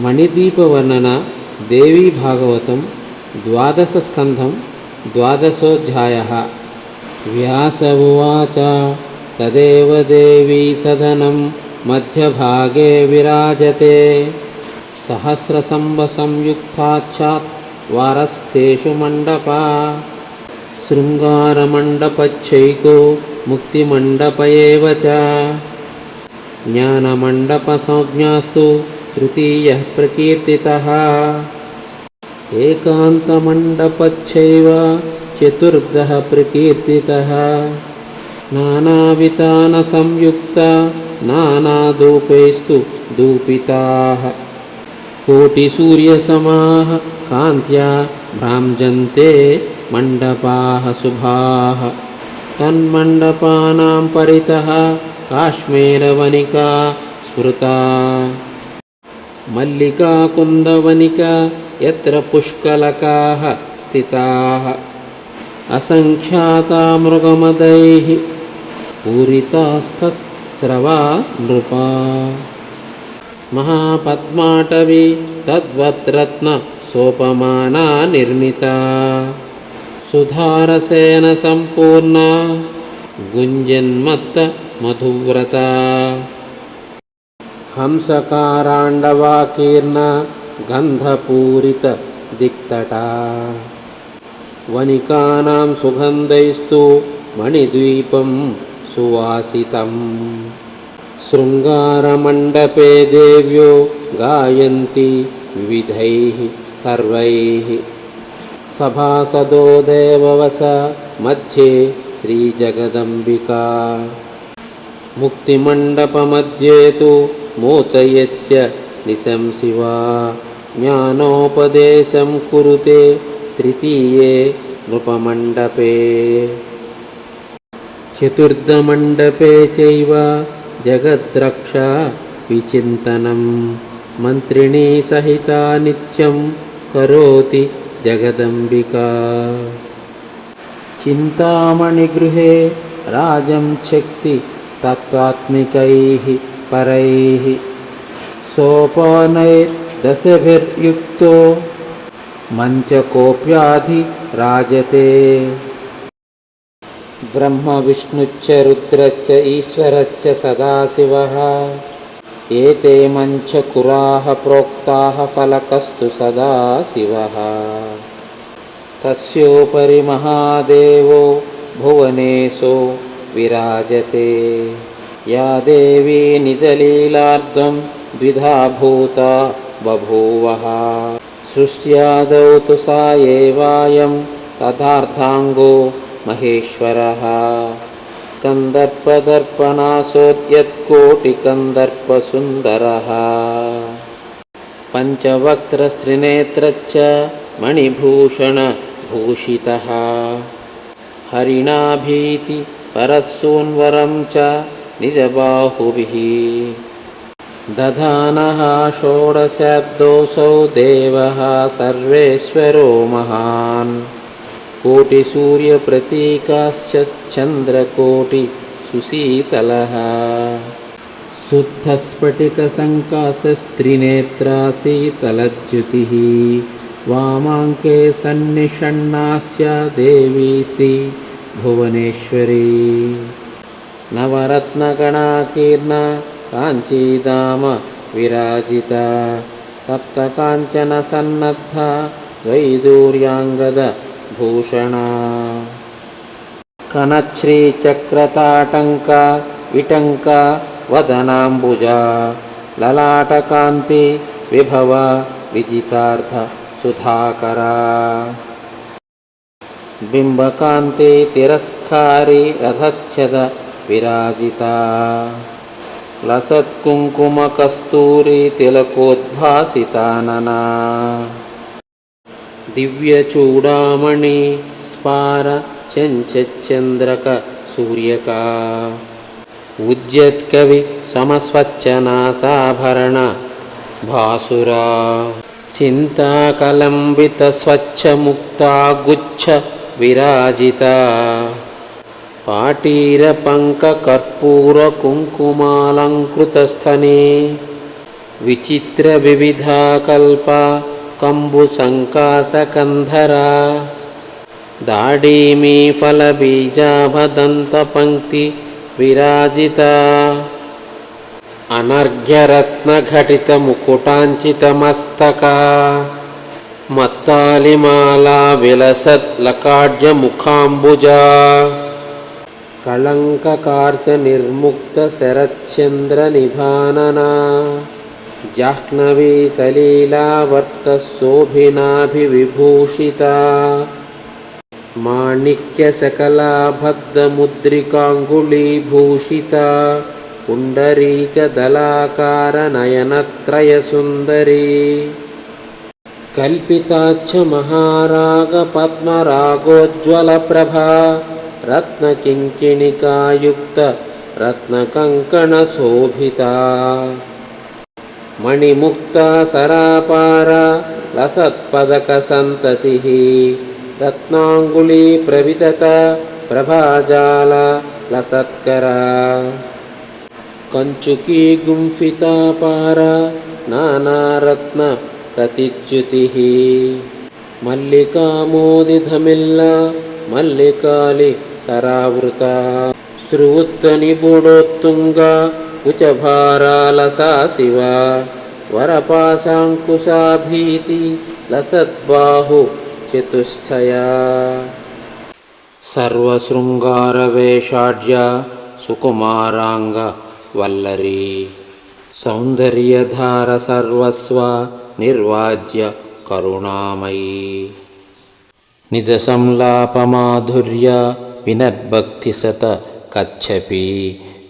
మణిదీపవర్ణన దేవీ భాగవతం ద్వాదశ స్కంధం ద్వాదశోధ్యాయ. వ్యాస ఉవాచ తదేవ దేవీ సదనం మధ్యభాగే విరాజతే. సహస్రసంభసంయుక్తాచ్చాత్ వారస్థేషు మండపా. శృంగారమండపచ్చైకో ముక్తిమండప ఏవ చ. జ్ఞానమండపసంజ్ఞాస్తు तृतीयः प्रकीर्तितः एकान्तमण्डपच्चैव चतुर्दः प्रकीर्तितः नानावितानसंयुक्ता नानाधूपैस्तु धूपिताः कोटिसूर्यसमाः कान्त्या भ्राम्जन्ते मण्डपाः शुभाः तन्मण्डपानां परितः काश्मीरवनिका स्मृता मल्लिकाकुन्दवनिका यत्र पुष्कलकाः स्थिताः असङ्ख्याता मृगमदैः पूरितास्तस्रवा नृपा महापद्माटवी तद्वत्रत्नसोपमाना निर्मिता सुधारसेन सम्पूर्णा गुञ्जन्मत्तमधुव्रता మధువ్రత హంసకారాండవాకీర్ణ గంధపూరిత దిక్తట. వనికానాం సుగంధైస్తు మణిద్వీపం సువాసితం. శృంగారమండపే దేవ్యో గాయంతి వివిధైः సర్వైः. సభాసదో దేవవస మధ్యే శ్రీజగదంబికా. ముక్తిమండపమధ్యే తు మోచయత్య నిశం శివా జ్ఞానోపదేశం కురుతే తృతీయే నృపమండపే చతుర్థమండపే చైవ జగద్రక్ష విచింతనం మంత్రిణీ సహితా నిత్యం కరోతి జగదంబికా परैः सोपानैर्दशभिर्युक्तो मञ्चकोऽप्याधिराजते ब्रह्मविष्णुच्च रुद्रच्च ईश्वरच्च सदाशिवः। एते मञ्चकुराः प्रोक्ताः फलकस्तु सदाशिवः। तस्योपरि महादेवो भुवनेशो विराजते। या देवी निजलीलार्धं द्विधा भूता बभूवः। सृष्ट्यादौ तु सा एवायं तथार्थाङ्गो महेश्वरः। कन्दर्पदर्पणासोद्यत्कोटिकन्दर्पसुन्दरः पञ्चवक्त्रस्त्रिनेत्रच्च मणिभूषणभूषितः। हरिणाभीति परस्सून्वरं च निजबाहुभिः दधानः षोडशाब्दोऽसौ देवः सर्वेश्वरो महान् कोटिसूर्यप्रतीकाश्च चन्द्रकोटिसुशीतलः शुद्धस्फटिकसङ्काशस्त्रिनेत्रासीतलज्युतिः वामाङ्के सन्निषण्णास्य देवी श्रीभुवनेश्वरी नवरत्नगणाकीर्ण काञ्चीदाम विराजिता तप्तकाञ्चनसन्नद्धा वैदूर्याङ्गद भूषणा। कनच्छ्रीचक्रताटङ्क विटङ्क वदनाम्बुजा ललाटकान्ति विभव विजितार्थ सुधाकरा। बिम्बकान्ति तिरस्कारी रथच्छद विराजिता लसत्कुङ्कुमकस्तूरी तिलकोद्भासितानना दिव्यचूडामणि स्पार चञ्चन्द्रक सूर्यका उद्यत्कवि समस्वच्छनासाभरण भासुरा चिन्ताकलम्बितस्वच्छमुक्ता गुच्छ विराजिता पाटीरपङ्ककर्पूरकुङ्कुमालङ्कृतस्थने विचित्रविविधाकल्पा कम्बुसङ्कासकन्धरा दाडीमीफलबीजाभदन्तपङ्क्ति विराजिता अनर्घ्यरत्नघटितमुकुटाञ्चितमस्तका मत्तालिमाला विलसत् लकाढ्यमुखाम्बुजा कलङ्ककार्सनिर्मुक्तशरच्चन्द्रनिभानना जाह्नवी सलीलावर्तशोभिनाभिविभूषिता माणिक्यसकला भद्रमुद्रिकाङ्गुलीभूषिता पुण्डरीकदलाकारनयनत्रयसुन्दरी कल्पिताच्छ महारागपद्मरागोज्ज्वलप्रभा रत्नकिङ्किणिकायुक्त रत्नकङ्कणशोभिता मणिमुक्ता सरापारा लसत्पदकसन्ततिः रत्नाङ्गुलीप्रवितत प्रभाजाला लसत्करा कञ्चुकी गुम्फिता पारा नानारत्नततिच्युतिः मल्लिकामोदिधमिल्ल मल्लिकालि మల్లికాలి సరావృత. శ్రువుత్తని బూడోత్తుంగ కుచభారాలసా శివ వరపాశాంకుశాభీతి లసద్బాహు చతుష్టయా. సర్వశృంగారవేషాఢ్య సుకుమారాంగ వల్లరీ. సౌందర్యధార సర్వస్వ నిర్వాజ్య కరుణామయీ. నిజ సంలాపమాధుర్య వినద్భక్తి సత కచ్చపి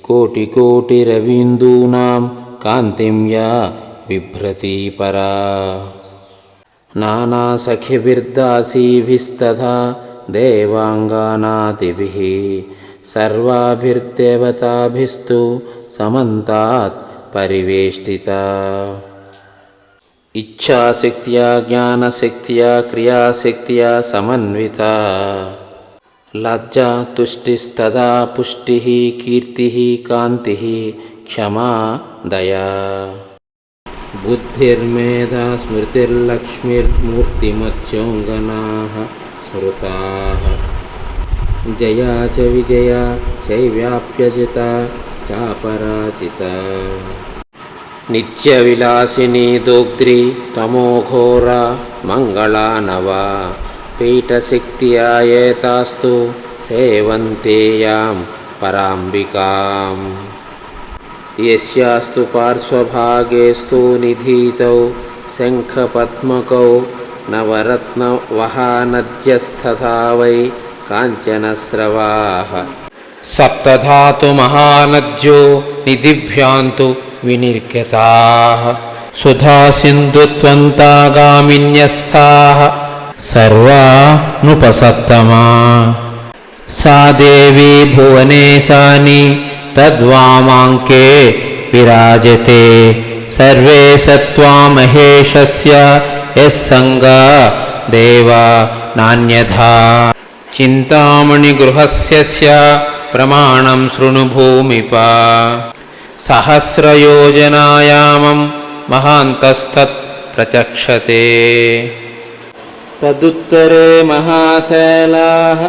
కోటి కోటి రవీందూనాం కాంతిం యా బిభ్రతి పరా నానాసఖిభిర్దాసీభిస్తథా దేవాంగానాదిభిः సర్వాభిర్దేవతాభిస్తు సమంతాత్ పరివేష్టిత ఇచ్ఛాశక్త్యా జ్ఞానశక్త్యా క్రియాశక్త్యా సమన్విత లజ్జా తుష్టిస్తదా పుష్టి కీర్తి కాంతి క్షమా దయా బుద్ధిర్మేధా స్మృతిర్లక్ష్మిర్మూర్తిమత్యోంగనా స్మృతాः జయా చ విజయా చైవ్యాప్యజిత చాపరాజిత నిత్యవిలాసిని దోగ్ధ్రి తమోఘోర మంగళానవా పీఠశక్త్యాయేతాస్తు సేవంతేయాం పరాంబికాం యస్యాస్తు పార్శ్వభాగేస్తు నిధీతౌ శంఖపద్మకౌ నవరత్నవహానద్యస్తథా వై కాంచనస్రవాः సప్తధాతు మహానద్యో నిధిభ్యాంతు వినిర్గతాः సుధా సింధుత్వంతాగామిన్యస్థాः सर्वानुपसत्तमा। सा देवी भुवनेशानि तद्वामाङ्के विराजते। सर्वे स महेशस्य यः सङ्ग देव नान्यथा। चिन्तामणिगृहस्य प्रमाणं शृणु भूमिपा। सहस्रयोजनायामं महान्तस्तत् प्रचक्षते। तदुत्तरे महाशैलाः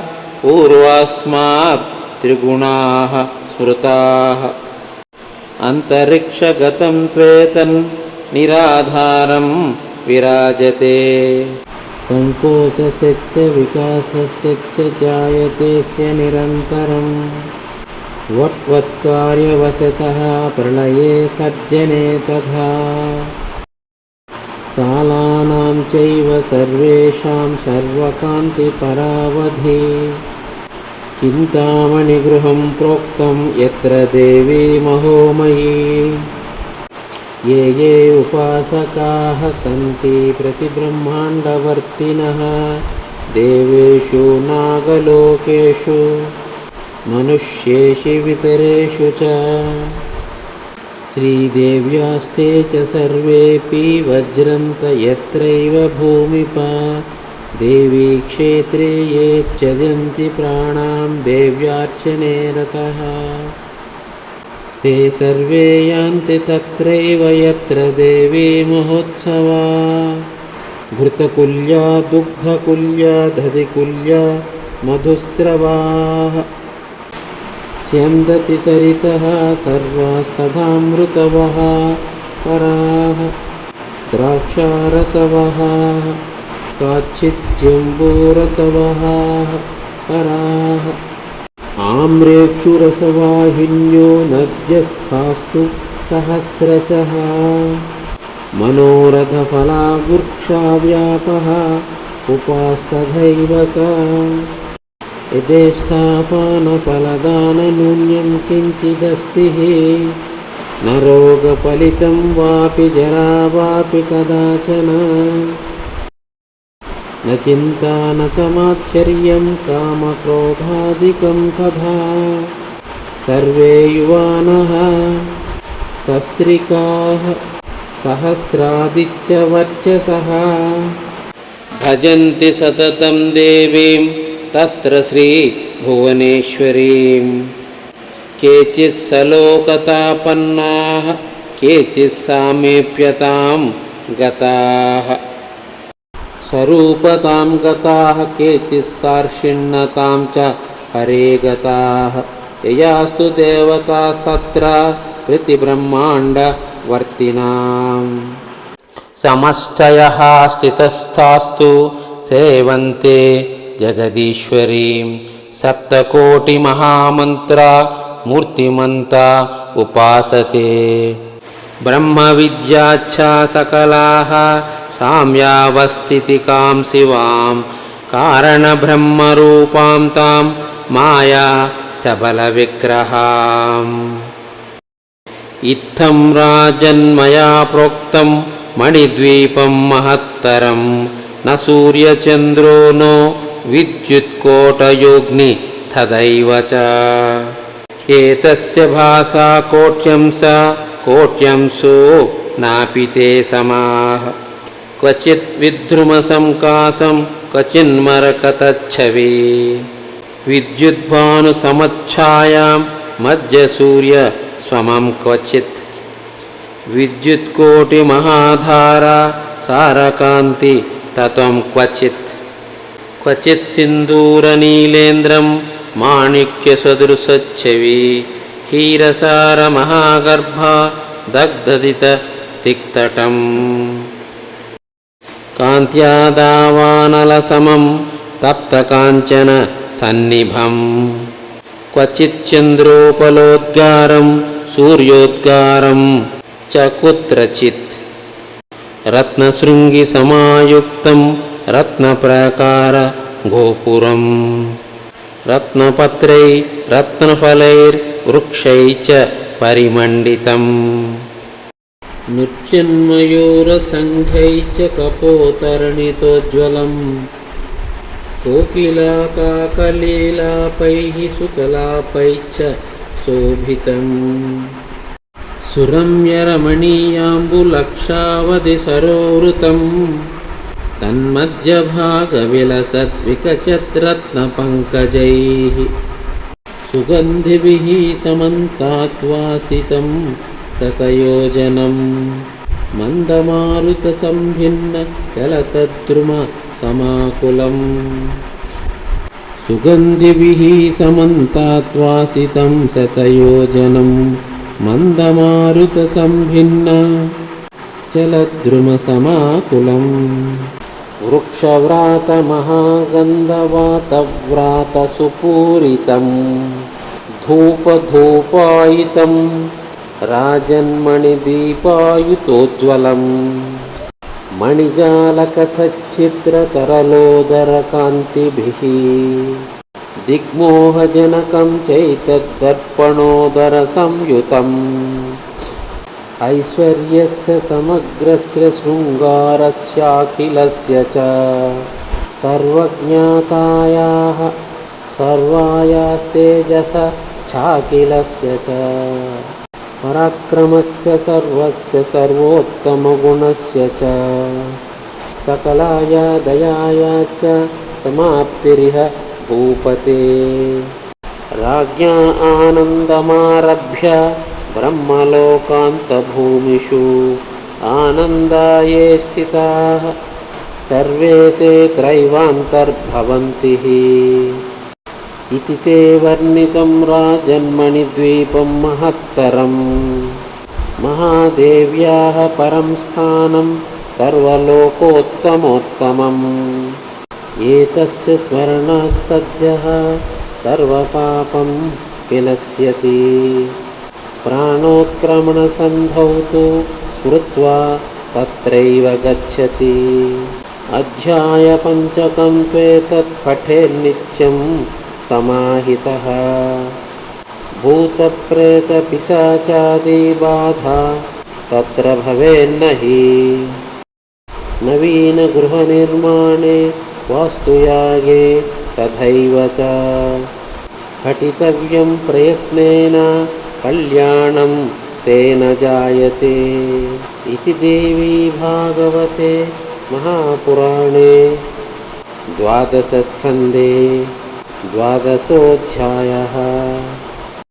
पूर्वास्मात् त्रिगुणाः स्मृताः। अन्तरिक्षगतं त्वेतन् निराधारं विराजते। सङ्कोचस्य च विकासस्य च जायतेस्य निरन्तरम्। वट्वत्कार्यवशतः प्रलये सज्जने तथा सालानां चैव सर्वेषां सर्वकान्तिपरावधि चिन्तामणिगृहं प्रोक्तं यत्र देवी महोमयी ये ये उपासकाः सन्ति प्रतिब्रह्माण्डवर्तिनः देवेषु नागलोकेषु मनुष्येषु वितरेषु च श्रीदेव्यास्ते च सर्वेऽपि वज्रन्त यत्रैव भूमिपा। देवी क्षेत्रे ये च्यजन्ति प्राणां देव्यार्चने रतः ते सर्वे यान्ति तत्रैव यत्र देवी महोत्सवा। घृतकुल्या दुग्धकुल्या दधिकुल्या मधुस्रवाः स्यन्दति सरितः सर्वास्तथामृतवः पराः द्राक्षारसवः काचिज्जम्बूरसवः पराः आम्रेक्षुरसवाहिन्यो नद्यस्थास्तु सहस्रशः मनोरथफलावृक्षाव्यापः उपास्तथैव च यथेष्टाफानफलदाननून्यं किञ्चिदस्ति न रोगफलितं वापि जरा वापि कदाचन न चिन्ता न च मात्सर्यं कामक्रोधादिकं तथा सर्वे युवानः सस्त्रिकाः सहस्रादिच्च वर्चसः भजन्ति सततं देवीं तत्र श्रीभुवनेश्वरीं केचित् सलोकतापन्नाः केचित् सामीप्यतां गताः स्वरूपतां गताः केचित् सार्षिण्णतां च परे गताः ययास्तु देवतास्तत्र कृतिब्रह्माण्डवर्तिनाम् समष्टयः स्थितस्थास्तु सेवन्ते जगदीश्वरीं सप्तकोटिमहामन्त्रा मूर्तिमन्ता उपासते। ब्रह्मविद्याच्छा सकलाः साम्यावस्थितिकां शिवां कारणब्रह्मरूपां तां माया सबलविग्रहाम्। इत्थं राजन्मया प्रोक्तं मणिद्वीपं महत्तरं न सूर्यचन्द्रो नो विद्युत्कोटयोग्निस्तथैव च। एतस्य भासा कोट्यं स कोट्यंसो नापि ते समाः। क्वचित् विद्रुमसङ्कासं क्वचिन्मरकतच्छवे। विद्युद्भानुसमच्छायां मध्यसूर्यस्वमं क्वचित्। विद्युत्कोटिमहाधारा सारकान्ति तत्त्वं क्वचित् क्वचित् सिन्दूरनीलेन्द्रं माणिक्यसदृशच्छवि हीरसारमहागर्भा दग्धदिततिक्तटम् कान्त्यादावानलसमं तप्तकाञ्चन सन्निभं क्वचिच्चन्द्रोपलोद्गारं सूर्योद्गारं च कुत्रचित् रत्नशृङ्गिसमायुक्तं रत्नप्रकारगोपुरं रत्नपत्रैरत्नफलैर्वृक्षै च परिमण्डितम्। नृत्यन्मयूरसङ्घै च कपोतरणितोज्ज्वलं कोकिलकाकलीलापैः सुकलापैश्च शोभितम्। सुरम्यरमणीयाम्बुलक्षावधि सरोवृतम् तन्मध्यभागविलसद्विकचद्रत्नपङ्कजैः सुगन्धिभिः समन्तात्वासितं सतयोजनं मन्दमारुतसम्भिन्न चलतद्रुमसमाकुलम् सुगन्धिभिः समन्तात्वासितं शतयोजनं मन्दमारुतसम्भिन्न चलद्रुमसमाकुलम् वृक्षव्रातमहागन्धवातव्रातसुपूरितं धूपधूपायितं राजन्मणिदीपायुतोज्ज्वलम्। मणिजालकसच्छिद्रतरलोदरकान्तिभिः दिग्मोहजनकं चैतद्दर्पणोदरसंयुतम् ऐश्वर्यस्य समग्रस्य शृङ्गारस्याखिलस्य च सर्वज्ञातायाः सर्वायास्तेजस चाखिलस्य च पराक्रमस्य सर्वस्य सर्वोत्तमगुणस्य च सकलाय दयाय च समाप्तिरिह भूपते राज्ञा आनन्दमारभ्य ब्रह्मलोकान्तभूमिषु आनन्दाये स्थिताः सर्वे ते त्रैवान्तर्भवन्ति इति ते वर्णितं राजन्मणिद्वीपं महत्तरम् महादेव्याः परं स्थानं सर्वलोकोत्तमोत्तमम् एतस्य स्मरणात् सद्यः सर्वपापं विनश्यति प्राणोत्क्रमणसन्धौ तु स्मृत्वा तत्रैव गच्छति। अध्यायपञ्चकं त्वेतत् पठेन्नित्यं समाहितः। भूतप्रेतपिशाचादिबाधा तत्र भवेन्न हि। नवीनगृहनिर्माणे वास्तुयागे तथैव च। पठितव्यं प्रयत्नेन कल्याणं तेन जायते इति देवी भागवते महापुराणे द्वादशस्कन्धे द्वादशोऽध्यायः